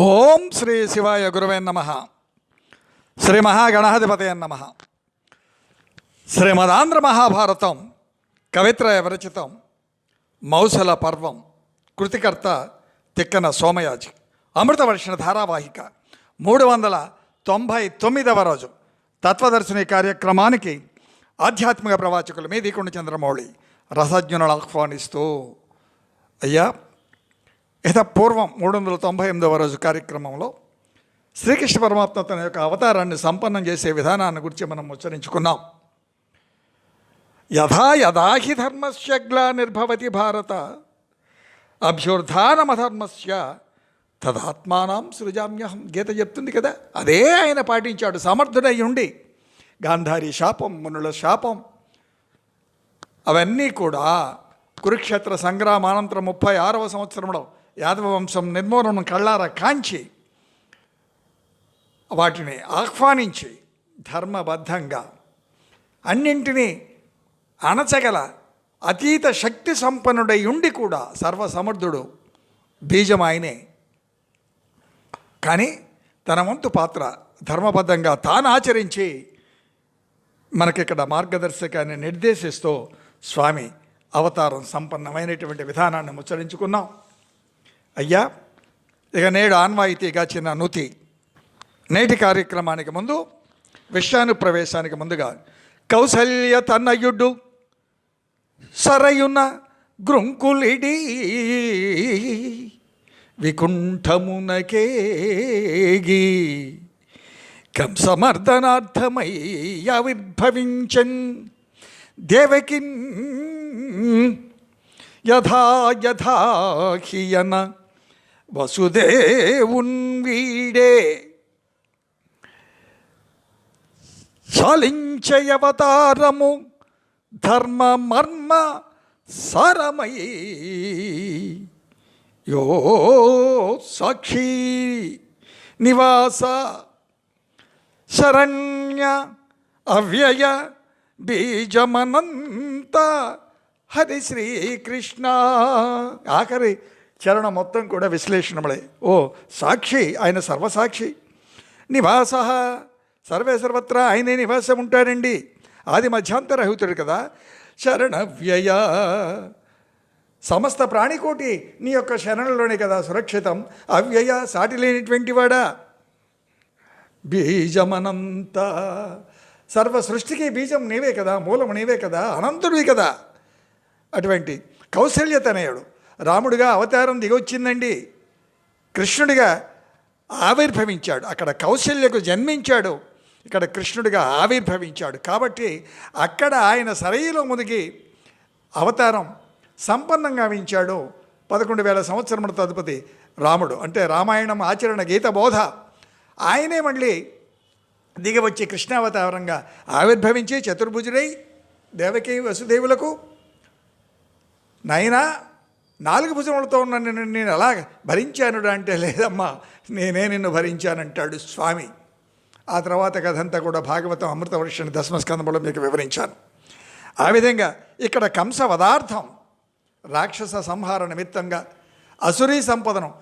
ఓం శ్రీ శివాయ గురువే నమ. శ్రీ మహాగణాధిపతయ నమ. శ్రీమదాంధ్ర మహాభారతం కవిత్రయ విరచితం మౌసల పర్వం కృతికర్త తిక్కన సోమయాజి అమృతవర్షణ ధారావాహిక మూడు వందల తొంభై తొమ్మిదవ రోజు. తత్వదర్శిని కార్యక్రమానికి ఆధ్యాత్మిక ప్రవాచకులు మీ దీకుండ చంద్రమౌళి రసజ్ఞులను ఆహ్వానిస్తూ. అయ్యా యథపూర్వం పూర్వం మూడు వందల తొంభై ఎనిమిదవ రోజు కార్యక్రమంలో శ్రీకృష్ణ పరమాత్మ తన యొక్క అవతారాన్ని సంపన్నం చేసే విధానాన్ని గురించి మనం ఉచ్చరించుకున్నాం. యథా యథాహి హి నిర్భవతి భారత అభ్యుర్ధానమధర్మస్య తదాత్మానం సృజామ్యహం గీత చెప్తుంది కదా అదే ఆయన పాటించాడు సమర్థుడై ఉండి. గాంధారి శాపం మునుల శాపం అవన్నీ కూడా కురుక్షేత్ర సంగ్రామానంతరం ముప్పై ఆరవ సంవత్సరంలో యాదవ వంశం నిర్మూలనం కళ్ళార కాంచి వాటిని ఆహ్వానించి ధర్మబద్ధంగా అన్నింటినీ అణచగల అతీత శక్తి సంపన్నుడై ఉండి కూడా సర్వసమర్థుడు బీజం ఆయనే కానీ తన వంతు పాత్ర ధర్మబద్ధంగా తాను ఆచరించి మనకిక్కడ మార్గదర్శకాన్ని నిర్దేశిస్తూ స్వామి అవతారం సంపన్నమైనటువంటి విధానాన్ని ముచ్చరించుకున్నాం. అయ్యా ఇక నేడు ఆన్వాయితీగా చిన్న నుతి నేటి కార్యక్రమానికి ముందు విషయాను ప్రవేశానికి ముందుగా కౌసల్య తన్నయుడు సరయున గృంకులిడి వికుంఠమునకేగి కంసమర్దనార్థమై ఆవిర్భవించన్ దేవకిన్ యథా యథా హియన వసుదేవున్ వీడే. ధర్మ మర్మ సారమై యో సాక్షి నివాస శరణ్య అవ్యయ బీజమనంత. హరి శ్రీకృష్ణ. ఆఖరి చరణం మొత్తం కూడా విశ్లేషణములే. ఓ సాక్షి ఆయన సర్వసాక్షి. నివాస సర్వే సర్వత్రా ఆయనే నివాసం ఉంటాడండి ఆది మధ్యాంతరహితుడు కదా. శరణ వ్యయ. సమస్త ప్రాణికోటి నీ యొక్క శరణలోనే కదా సురక్షితం. అవ్యయ సాటి లేనిటువంటి వాడా? బీజమనంత. సర్వ సృష్టికి బీజం నీవే కదా మూలం నీవే కదా అనంతుడివి కదా. అటువంటి కౌశల్యతనయుడు. రాముడిగా అవతారం దిగొచ్చిందండి. కృష్ణుడిగా ఆవిర్భవించాడు. అక్కడ కౌశల్యకు జన్మించాడు. ఇక్కడ కృష్ణుడిగా ఆవిర్భవించాడు. కాబట్టి అక్కడ ఆయన సరైలో ముదిగి అవతారం సంపన్నంగా వించాడు పదకొండు వేల సంవత్సరముల తదుపతి రాముడు. అంటే రామాయణం ఆచరణ గీత బోధ ఆయనే మళ్ళీ దిగవచ్చి కృష్ణావతారంగా ఆవిర్భవించి చతుర్భుజుడై దేవకి వసుదేవులకు నాయనా నాలుగు భుజములతో ఉన్న నిన్ను నేను ఎలా భరించాను అంటే లేదమ్మా నేనే నిన్ను భరించానంటాడు స్వామి. ఆ తర్వాత కథంతా కూడా భాగవతం అమృతవర్షిణి దశమస్కందంలో మీకు వివరించాను. ఆ విధంగా ఇక్కడ కంస పదార్థం రాక్షస సంహార నిమిత్తంగా అసురీ సంపదను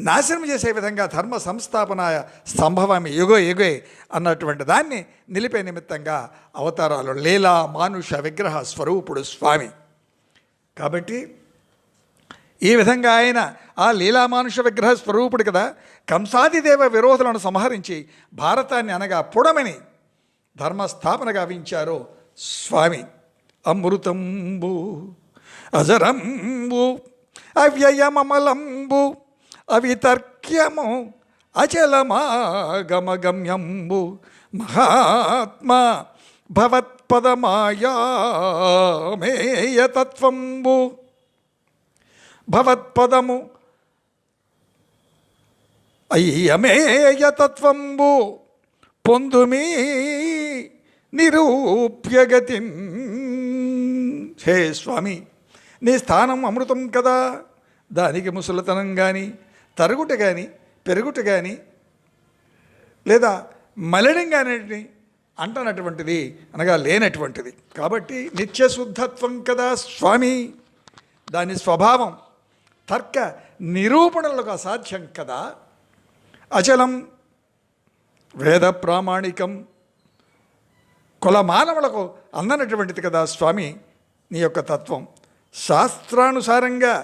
నాశనం చేసే విధంగా ధర్మ సంస్థాపనాయ సంభవమి యుగో యుగే అన్నటువంటి దాన్ని నిలిపే నిమిత్తంగా అవతారాలు లీలా మానుష విగ్రహ స్వరూపుడు స్వామి. కాబట్టి ఈ విధంగా ఆయన ఆ లీలామానుష విగ్రహ స్వరూపుడు కదా కంసాదిదేవ విరోధులను సంహరించి భారతాన్ని అనగా పుడమని ధర్మస్థాపన గావించారు స్వామి. అమృతంబు అజరంబు అవ్యయమమలంబు అవితర్క్యము అచలమాగమగమ్యంబు మహాత్మా భవత్ భవత్పదమాయామేయతత్వంబు భవత్పదము అయ్యమేయతత్వంబు పొందుమీ నిరూప్యగతి హే స్వామి నీ స్థానం అమృతం కదా దానికి ముసలితనం కానీ తరుగుట కానీ పెరుగుట కానీ లేదా మలడం కానీ అంటనటువంటిది అనగా లేనటువంటిది. కాబట్టి నిత్యశుద్ధత్వం కదా స్వామి. దాని స్వభావం తర్క నిరూపణలకు అసాధ్యం కదా. అచలం వేద ప్రామాణికం కుల మానవులకు అందనటువంటిది కదా స్వామి నీ యొక్క తత్వం. శాస్త్రానుసారంగా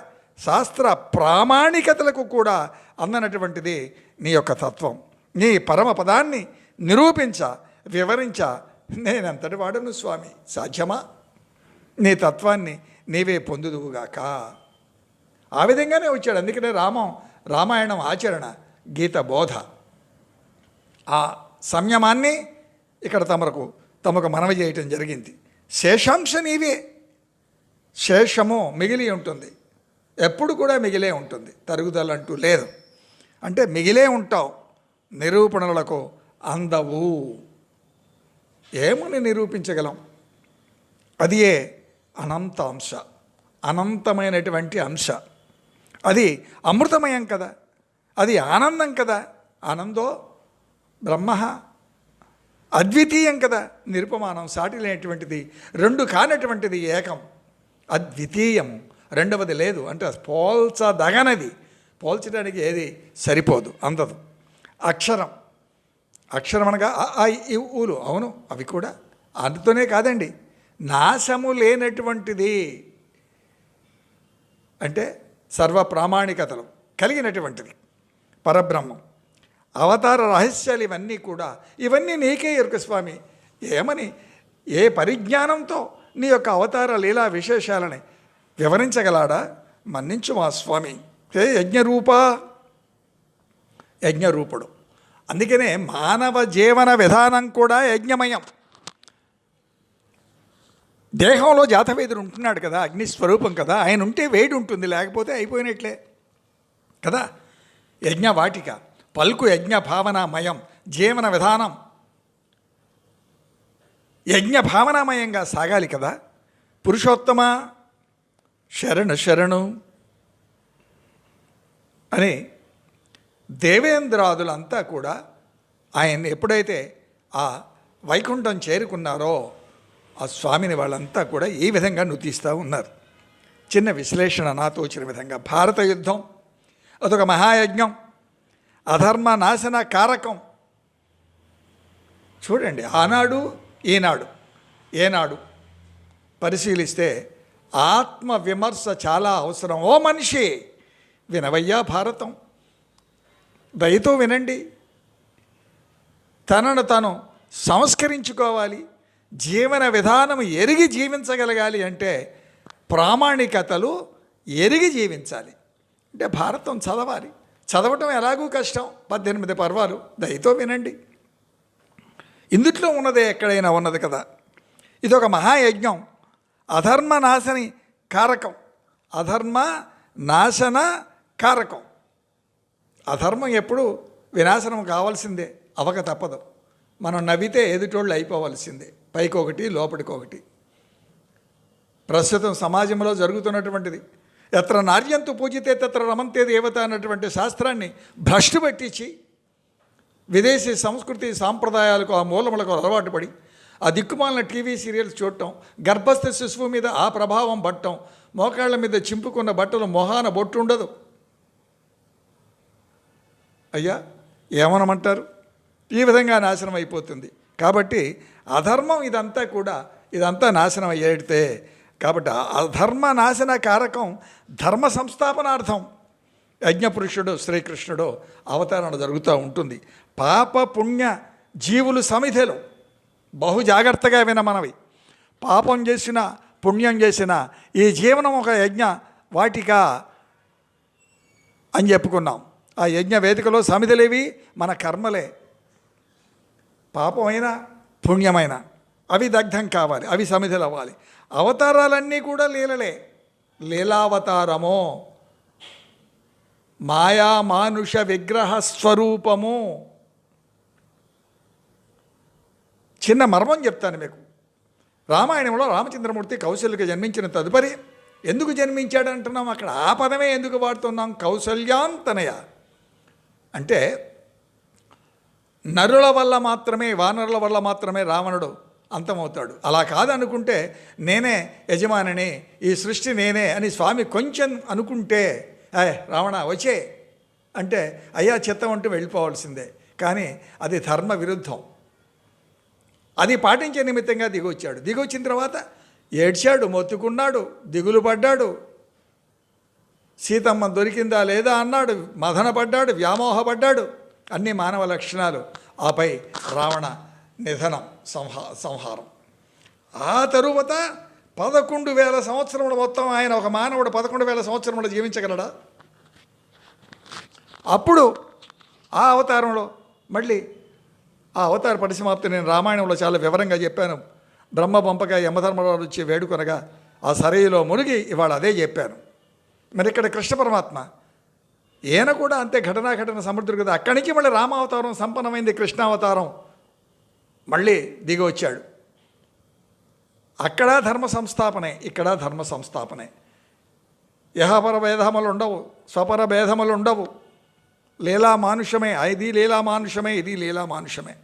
శాస్త్ర ప్రామాణికతలకు కూడా అందనటువంటిది నీ యొక్క తత్వం. నీ పరమ పదాన్ని నిరూపించ వివరించ నేనంతటి వాడను స్వామి. సాధ్యమా? నీ తత్వాన్ని నీవే పొందుదువుగాక. ఆ విధంగానే వచ్చాడు. అందుకనే రామం రామాయణం ఆచరణ గీత బోధ. ఆ సంయమాన్ని ఇక్కడ తమకు తమకు మనవి చేయటం జరిగింది. శేషాంశ నీవే. శేషము మిగిలి ఉంటుంది. ఎప్పుడు కూడా మిగిలే ఉంటుంది. తరుగుదల అంటూ లేదు. అంటే మిగిలే ఉంటావు. నిరూపణలకు అందవు. ఏమని నిరూపించగలం? అది ఏ? అనంత అంశ అనంతమైనటువంటి అంశ. అది అమృతమయం కదా? అది ఆనందం కదా? ఆనందో? బ్రహ్మ? అద్వితీయం కదా? నిరుపమానం సాటి లేనటువంటిది రెండు కానటువంటిది ఏకం. అద్వితీయం. రెండవది లేదు. అంటే పోల్చదగనది. పోల్చడానికి ఏది సరిపోదు. అందదు. అక్షరం. అక్షరం అనగా ఆ, ఈ, ఊలు. అవును అవి కూడా. అందుతోనే కాదండి. నాశము లేనటువంటిది అంటే సర్వ ప్రామాణికతలు కలిగినటువంటిది. పరబ్రహ్మం. అవతార రహస్యాలు ఇవన్నీ కూడా. ఇవన్నీ నీకే ఎరుక స్వామి ఏమని? ఏ పరిజ్ఞానంతో నీ యొక్క అవతార లీలా విశేషాలని వివరించగలాడా? మన్నించు మా స్వామి. హే యజ్ఞరూప. యజ్ఞరూపుడు. అందుకనే మానవ జీవన విధానం కూడా యజ్ఞమయం. దేహంలో జాతవేదుడు ఉంటున్నాడు కదా అగ్నిస్వరూపం కదా ఆయన ఉంటే వేడి ఉంటుంది లేకపోతే అయిపోయినట్లే కదా. యజ్ఞ వాటిక పలుకు యజ్ఞ భావనామయం జీవన విధానం. యజ్ఞ భావనామయంగా సాగాలి కదా. పురుషోత్తమ శరణు శరణు అని దేవేంద్రాదులంతా కూడా ఆయన్ని ఎప్పుడైతే ఆ వైకుంఠం చేరుకున్నారో ఆ స్వామిని వాళ్ళంతా కూడా ఈ విధంగా నుతిస్తూ ఉన్నారు. చిన్న విశ్లేషణ నాతో వచ్చిన విధంగా. భారత యుద్ధం అదొక మహాయజ్ఞం అధర్మ నాశన కారకం. చూడండి ఆనాడు ఈనాడు ఏనాడు పరిశీలిస్తే ఆత్మ విమర్శ చాలా అవసరం. ఓ మనిషి వినవయ్యా భారతం. దయతో వినండి. తనను తను సంస్కరించుకోవాలి. జీవన విధానం ఎరిగి జీవించగలగాలి అంటే ప్రామాణికతలు ఎరిగి జీవించాలి. అంటే భారతం చదవాలి. చదవటం ఎలాగూ కష్టం. పద్దెనిమిది పర్వాలు. దయతో వినండి. ఇందుట్లో ఉన్నదే ఎక్కడైనా ఉన్నది కదా. ఇది ఒక మహాయజ్ఞం. అధర్మ నాశని కారకం. అధర్మ నాశన కారకం. అధర్మం ఎప్పుడు వినాశనం కావాల్సిందే అవక తప్పదు. మనం నవ్వితే ఎదుటోళ్ళు అయిపోవాల్సిందే పైకొకటి లోపలికొకటి ప్రస్తుతం సమాజంలో జరుగుతున్నటువంటిది. ఎత్ర నార్యంతు పూజితే తత్ర రమంతే దేవత అన్నటువంటి శాస్త్రాన్ని భ్రష్టు పట్టించి విదేశీ సంస్కృతి సాంప్రదాయాలకు ఆ మూలములకు అలవాటు పడి ఆ దిక్కుమాలిన టీవీ సీరియల్స్ చూడటం గర్భస్థ శిశువు మీద ఆ ప్రభావం పట్టడం మోకాళ్ళ మీద చింపుకున్న బట్టలు మొహాన బొట్టు ఉండదు. అయ్యా ఏమనమంటారు? ఈ విధంగా నాశనం అయిపోతుంది. కాబట్టి అధర్మం ఇదంతా కూడా ఇదంతా నాశనం అయ్యేడితే కాబట్టి అధర్మ నాశన కారకం ధర్మ సంస్థాపనార్థం యజ్ఞపురుషుడు శ్రీకృష్ణుడు అవతరణ జరుగుతూ ఉంటుంది. పాప పుణ్య జీవులు సమిధిలో. బహు జాగ్రత్తగా వినమనవి. పాపం చేసిన పుణ్యం చేసిన ఈ జీవనం ఒక యజ్ఞ వాటిక అని చెప్పుకున్నాం. ఆ యజ్ఞ వేదికలో సమిధలేవి మన కర్మలే. పాపమైన పుణ్యమైన అవి దగ్ధం కావాలి అవి సమిధలు అవ్వాలి అవతారాలన్నీ కూడా లీలలే. లీలావతారమో మాయా మానుష విగ్రహ స్వరూపము. చిన్న మర్మం చెప్తాను మీకు. రామాయణంలో రామచంద్రమూర్తి కౌశల్యకి జన్మించిన తదుపరి ఎందుకు జన్మించాడంటున్నాం అక్కడ? ఆ పదమే ఎందుకు వాడుతున్నాం? కౌశల్యాంతనయ. అంటే నరుల వల్ల మాత్రమే వానరుల వల్ల మాత్రమే రావణుడు అంతమవుతాడు. అలా కాదనుకుంటే నేనే యజమానిని ఈ సృష్టి నేనే అని స్వామి కొంచెం అనుకుంటే ఏ రావణ వచ్చే అంటే అయ్యా చిత్తం అంటూ వెళ్ళిపోవాల్సిందే. కానీ అది ధర్మ విరుద్ధం. అది పాటించే నిమిత్తంగా దిగొచ్చాడు. దిగొచ్చిన తర్వాత ఏడ్చాడు మొత్తుకున్నాడు దిగులు పడ్డాడు సీతమ్మ దొరికిందా లేదా అన్నాడు. మదనపడ్డాడు వ్యామోహపడ్డాడు. అన్ని మానవ లక్షణాలు. ఆపై రావణ నిధనం సంహా సంహారం. ఆ తరువాత పదకొండు వేల సంవత్సరములు మొత్తం ఆయన ఒక మానవుడు పదకొండు వేల సంవత్సరములు జీవించగలడా? అప్పుడు ఆ అవతారంలో మళ్ళీ ఆ అవతార పరిసమాప్తి నేను రామాయణంలో చాలా వివరంగా చెప్పాను. బ్రహ్మ పంపక యమధర్మరాజు వచ్చి వేడుకొనగా ఆ సరయులో మునిగి ఇవాళ అదే చెప్పాను. మరి ఇక్కడ కృష్ణ పరమాత్మ. ఈయన కూడా అంతే ఘటనా ఘటన సమర్థుడు కదా. అక్కడి నుంచి మళ్ళీ రామావతారం సంపన్నమైంది కృష్ణావతారం మళ్ళీ దిగి వచ్చాడు. అక్కడ ధర్మ సంస్థాపనే ఇక్కడ ధర్మ సంస్థాపనే. యహపర భేదములు ఉండవు స్వపర భేదములు ఉండవు. లీలా మానుషమే ఇది లీలా మానుషమే ఇది లీలా మానుషమే.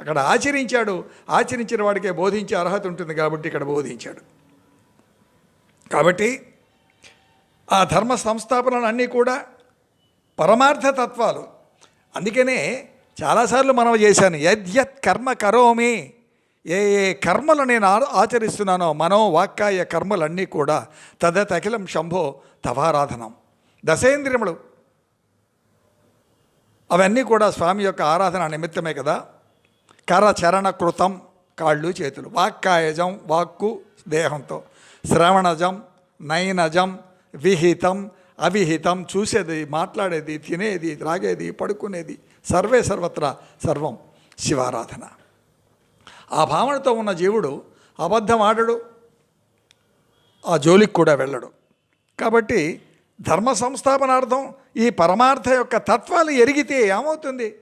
అక్కడ ఆచరించాడు ఆచరించిన వాడికే బోధించే అర్హత ఉంటుంది కాబట్టి ఇక్కడ బోధించాడు. కాబట్టి ఆ ధర్మ సంస్థాపనలు అన్నీ కూడా పరమార్థ తత్వాలు. అందుకనే చాలాసార్లు మనం చేశాను యద్యత్ కర్మ కరోమి ఏ ఏ కర్మలు నేను ఆ- ఆచరిస్తున్నానో మనో వాక్కాయ కర్మలన్నీ కూడా తదత్ అఖిలం శంభో తవారాధనం. దశేంద్రియములు అవన్నీ కూడా స్వామి యొక్క ఆరాధన నిమిత్తమే కదా. కరచరణ కృతం కాళ్ళు చేతులు వాక్కాయజం వాక్కు దేహంతో శ్రవణజం నయనజం విహితం అవిహితం చూసేది మాట్లాడేది తినేది త్రాగేది పడుకునేది సర్వే సర్వత్రా సర్వం శివారాధన. ఆ భావనతో ఉన్న జీవుడు అబద్ధం ఆడడు ఆ జోలికి కూడా వెళ్ళడు. కాబట్టి ధర్మ సంస్థాపనార్థం ఈ పరమార్థ యొక్క తత్వాలు ఎరిగితే ఏమవుతుంది?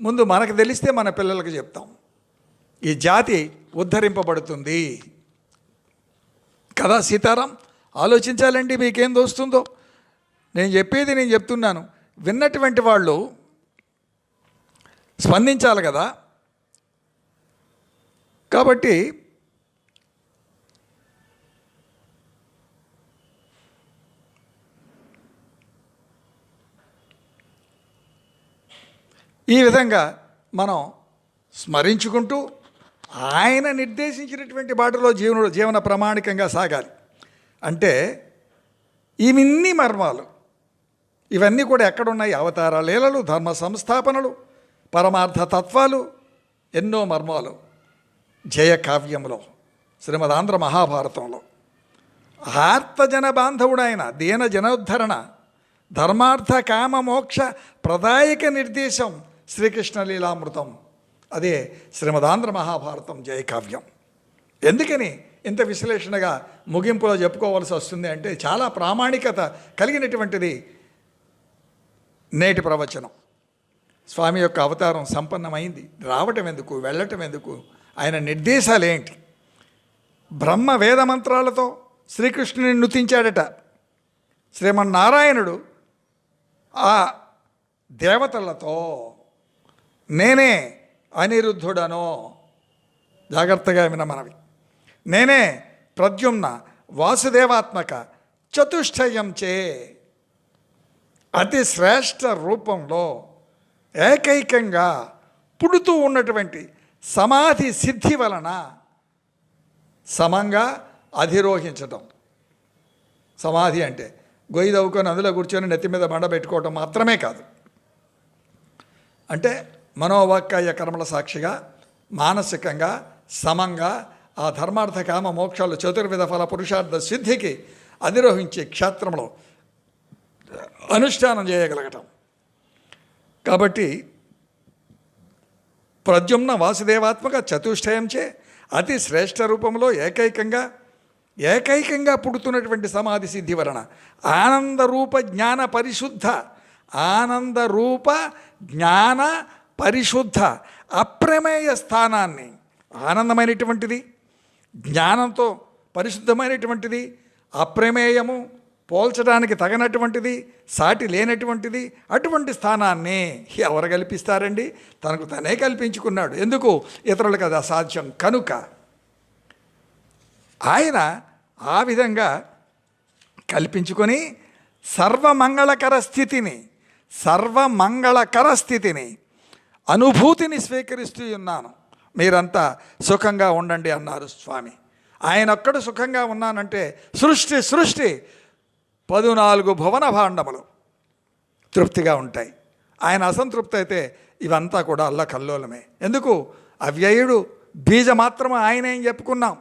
ముందు మనకు తెలిస్తే మన పిల్లలకు చెప్తాం. ఈ జాతి ఉద్ధరింపబడుతుంది. కదా సీతారాం? ఆలోచించాలండి మీకేం దోస్తుందో. నేను చెప్పేది నేను చెప్తున్నాను. విన్నటువంటి వాళ్ళు స్పందించాలి కదా. కాబట్టి ఈ విధంగా మనం స్మరించుకుంటూ ఆయన నిర్దేశించినటువంటి బాటలో జీవన జీవన ప్రామాణికంగా సాగాలి. అంటే ఇవిన్ని మర్మాలు. ఇవన్నీ కూడా ఎక్కడున్నాయి? అవతార లీలలు ధర్మ సంస్థాపనలు పరమార్థ తత్వాలు ఎన్నో మర్మాలు. జయ కావ్యంలో శ్రీమద్ ఆంధ్ర మహాభారతంలో. ఆర్తజన బాంధవుడైన దీన జనోద్ధరణ ధర్మార్థ కామ మోక్ష ప్రదాయక నిర్దేశం శ్రీకృష్ణ లీలామృతం. అదే శ్రీమదాంధ్ర మహాభారతం జయకావ్యం ఎందుకని? ఇంత విశ్లేషణగా ముగింపులో చెప్పుకోవాల్సి వస్తుంది అంటే చాలా ప్రామాణికత కలిగినటువంటిది నేటి ప్రవచనం. స్వామి యొక్క అవతారం సంపన్నమైంది. రావటం ఎందుకు? వెళ్ళటం ఎందుకు? ఆయన నిర్దేశాలు ఏంటి? బ్రహ్మ వేద మంత్రాలతో శ్రీకృష్ణుని నుతించాడట శ్రీమన్నారాయణుడు ఆ దేవతలతో నేనే అనిరుద్ధుడనో జాగ్రత్తగా విన మనవి నేనే ప్రద్యుమ్న వాసుదేవాత్మక చతుష్టయం చే. అతి శ్రేష్ట రూపంలో ఏకైకంగా పుడుతూ ఉన్నటువంటి సమాధి సిద్ధి వలన సమంగా అధిరోహించటం. సమాధి అంటే గొయ్యిదవుకొని అందులో కూర్చొని నెత్తి మీద బండ పెట్టుకోవటం మాత్రమే కాదు. అంటే మనోవాక్కాయ కర్మల సాక్షిగా మానసికంగా సమంగా ఆ ధర్మార్థ కామ మోక్షాలు చతుర్విధ ఫల పురుషార్థ సిద్ధికి అధిరోహించే క్షేత్రంలో అనుష్ఠానం చేయగలగటం. కాబట్టి ప్రద్యుమ్న వాసుదేవాత్మక చతుష్టయంచే అతి శ్రేష్ఠ రూపంలో ఏకైకంగా ఏకైకంగా పుడుతున్నటువంటి సమాధి సిద్ధి వలన ఆనందరూప జ్ఞాన పరిశుద్ధ ఆనందరూప జ్ఞాన పరిశుద్ధ అప్రమేయ స్థానాన్ని ఆనందమైనటువంటిది. జ్ఞానంతో పరిశుద్ధమైనటువంటిది అప్రమేయము పోల్చడానికి తగనటువంటిది సాటి లేనటువంటిది అటువంటి స్థానాన్ని ఎవరు కల్పిస్తారండి? తనకు తనే కల్పించుకున్నాడు. ఎందుకు? ఇతరులకు అది అసాధ్యం. కనుక ఆయన ఆ విధంగా కల్పించుకొని సర్వమంగళకర స్థితిని సర్వమంగళకర స్థితిని అనుభూతిని స్వీకరిస్తూ ఉన్నాను. మీరంతా సుఖంగా ఉండండి అన్నారు స్వామి. ఆయన ఒక్కడు సుఖంగా ఉన్నానంటే సృష్టి సృష్టి. పదునాలుగు భువన భాండములు తృప్తిగా ఉంటాయి. ఆయన అసంతృప్తి అయితే ఇవంతా కూడా అల్ల కల్లోలమే. ఎందుకు? అవ్యయుడు బీజ మాత్రం ఆయన ఏం చెప్పుకున్నాం.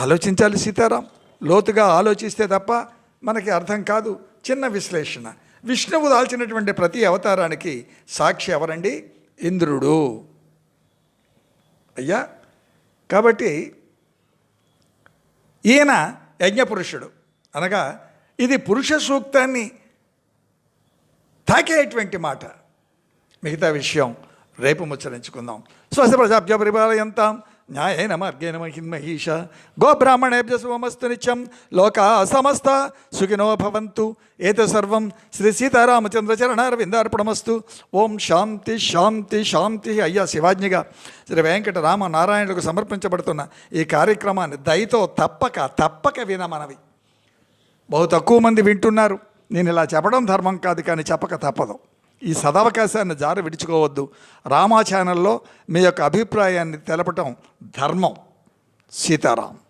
ఆలోచించాలి సీతారాం. లోతుగా ఆలోచిస్తే తప్ప మనకి అర్థం కాదు. చిన్న విశ్లేషణ. విష్ణువు దాల్చినటువంటి ప్రతి అవతారానికి సాక్షి ఎవరండి? ఇంద్రుడు. అయ్యా? కాబట్టి ఈయన యజ్ఞపురుషుడు. అనగా ఇది పురుష సూక్తాన్ని తాకేటువంటి మాట. మిగతా విషయం రేపు ముచ్చరించుకుందాం. స్వస్థ ప్రజాభ్య పరిపాలయంతాం. న్యాయేన మార్గేణ మహిమహీష గోబ్రాహ్మణేభ్య శుభమస్తు నిత్యం. లోక సమస్త సుఖినో భవంతు. ఏత సర్వం శ్రీ సీతారామచంద్ర చరణారవిందార్పణమస్తు ఓం శాంతి శాంతి శాంతి. అయ్యా శివాజ్ఞిగా శ్రీ వెంకటరామ నారాయణులకు సమర్పించబడుతున్న ఈ కార్యక్రమాన్ని దయతో తప్పక తప్పక వినమనవి. బహు తక్కువ మంది వింటున్నారు. నేను ఇలా చెప్పడం ధర్మం కాదు కానీ చెప్పక తప్పదు. ఈ సదవకాశాన్ని జారి విడుచుకోవద్దు. రామా ఛానల్లో మీ యొక్క అభిప్రాయాన్ని తెలపటం ధర్మం. సీతారాం.